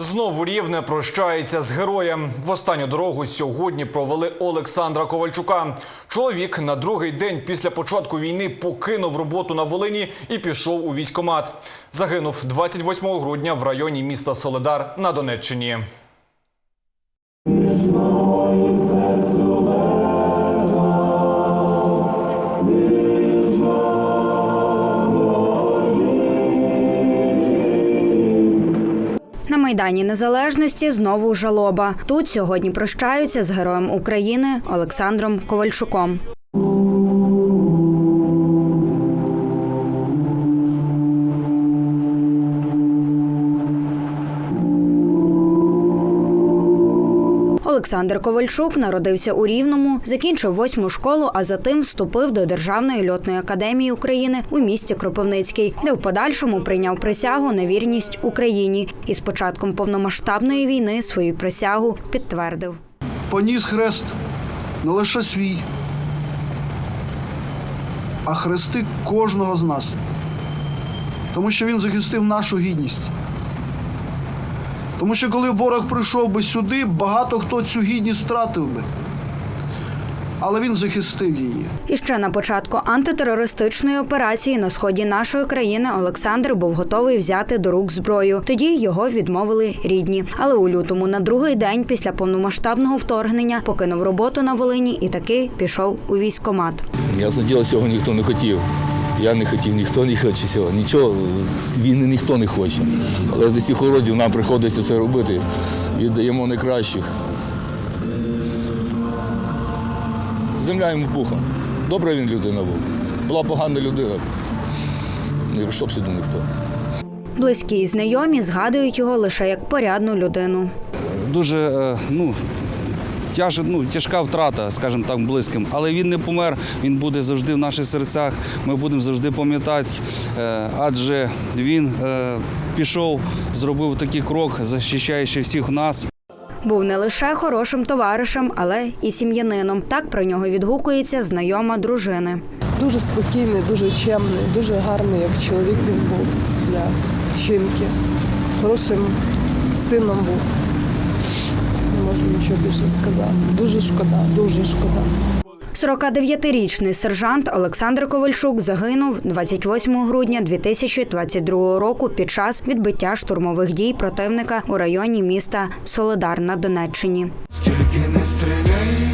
Знову рівне прощається з героєм. В останню дорогу сьогодні провели Олександра Ковальчука. Чоловік на другий день після початку війни покинув роботу на Волині і пішов у військкомат. Загинув 28 грудня в районі міста Соледар на Донеччині. Майдані Незалежності знову жалоба. Тут сьогодні прощаються з героєм України Олександром Ковальчуком. Олександр Ковальчук народився у Рівному, закінчив восьму школу, а затим вступив до Державної льотної академії України у місті Кропивницький, де в подальшому прийняв присягу на вірність Україні і з початком повномасштабної війни свою присягу підтвердив. поніс хрест не лише свій, а хрести кожного з нас. Тому що він захистив нашу гідність. Тому що коли ворог прийшов би сюди, багато хто цю гідність втратив би. Але він захистив її. І ще на початку антитерористичної операції на сході нашої країни Олександр був готовий взяти до рук зброю. Тоді його відмовили рідні. Але у лютому, на другий день після повномасштабного вторгнення, покинув роботу на Волині і таки пішов у військкомат. Ясно діло, цього ніхто не хотів. Я не хотів, ніхто не хоче цього. Нічого, війни ніхто не хоче. Але з усіх уродів нам приходиться це робити. Віддаємо найкращих. Земля йому пухом. Добра він людина був. Була погана людина. Не прийшов сюди ніхто. Близькі і знайомі згадують його лише як порядну людину. дуже е, ну, тяж, ну, тяжка втрата, скажімо так, близьким. Але він не помер, він буде завжди в наших серцях. Ми будемо завжди пам'ятати, е, адже він е, пішов, зробив такий крок, захищаючи всіх нас. Був не лише хорошим товаришем, але і сім'янином. Так про нього відгукується знайома дружини. Дуже спокійний, дуже чемний, дуже гарний, як чоловік він був для жінки. Хорошим сином був. Не можу нічого більше сказати. Дуже шкода, дуже шкода. 49-річний сержант Олександр Ковальчук загинув 28 грудня 2022 року під час відбиття штурмових дій противника у районі міста Соледар на Донеччині. Скільки не стріляй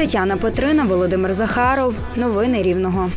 Тетяна Петрина, Володимир Захаров. Новини Рівного.